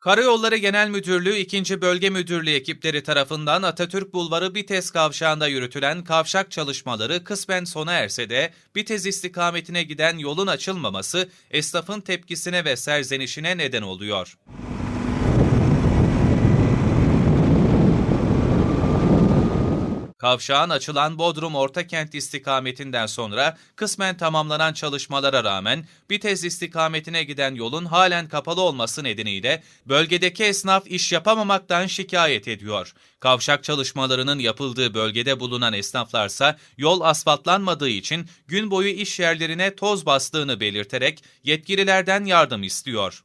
Karayolları Genel Müdürlüğü 2. Bölge Müdürlüğü ekipleri tarafından Atatürk Bulvarı Bitez kavşağında yürütülen kavşak çalışmaları kısmen sona erse de Bitez istikametine giden yolun açılmaması esnafın tepkisine ve serzenişine neden oluyor. Kavşağın açılan Bodrum Ortakent istikametinden sonra kısmen tamamlanan çalışmalara rağmen Bitez istikametine giden yolun halen kapalı olması nedeniyle bölgedeki esnaf iş yapamamaktan şikayet ediyor. Kavşak çalışmalarının yapıldığı bölgede bulunan esnaflarsa yol asfaltlanmadığı için gün boyu iş yerlerine toz bastığını belirterek yetkililerden yardım istiyor.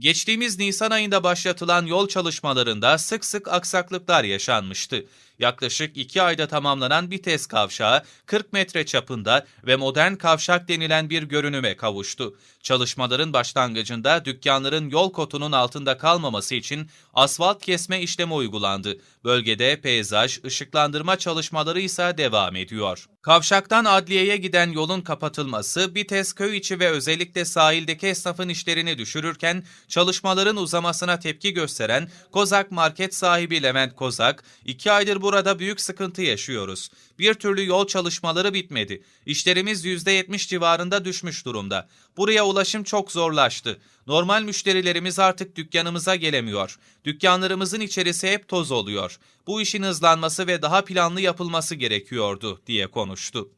Geçtiğimiz Nisan ayında başlatılan yol çalışmalarında sık sık aksaklıklar yaşanmıştı. Yaklaşık iki ayda tamamlanan Bites kavşağı 40 metre çapında ve modern kavşak denilen bir görünüme kavuştu. Çalışmaların başlangıcında dükkanların yol kotunun altında kalmaması için asfalt kesme işlemi uygulandı. Bölgede peyzaj, ışıklandırma çalışmaları ise devam ediyor. Kavşaktan adliyeye giden yolun kapatılması Bites köy içi ve özellikle sahildeki esnafın işlerini düşürürken çalışmaların uzamasına tepki gösteren Kozak Market sahibi Levent Kozak, iki aydır burada büyük sıkıntı yaşıyoruz. Bir türlü yol çalışmaları bitmedi. İşlerimiz %70 civarında düşmüş durumda. Buraya ulaşım çok zorlaştı. Normal müşterilerimiz artık dükkanımıza gelemiyor. Dükkanlarımızın içerisi hep toz oluyor. Bu işin hızlanması ve daha planlı yapılması gerekiyordu diye konuştu.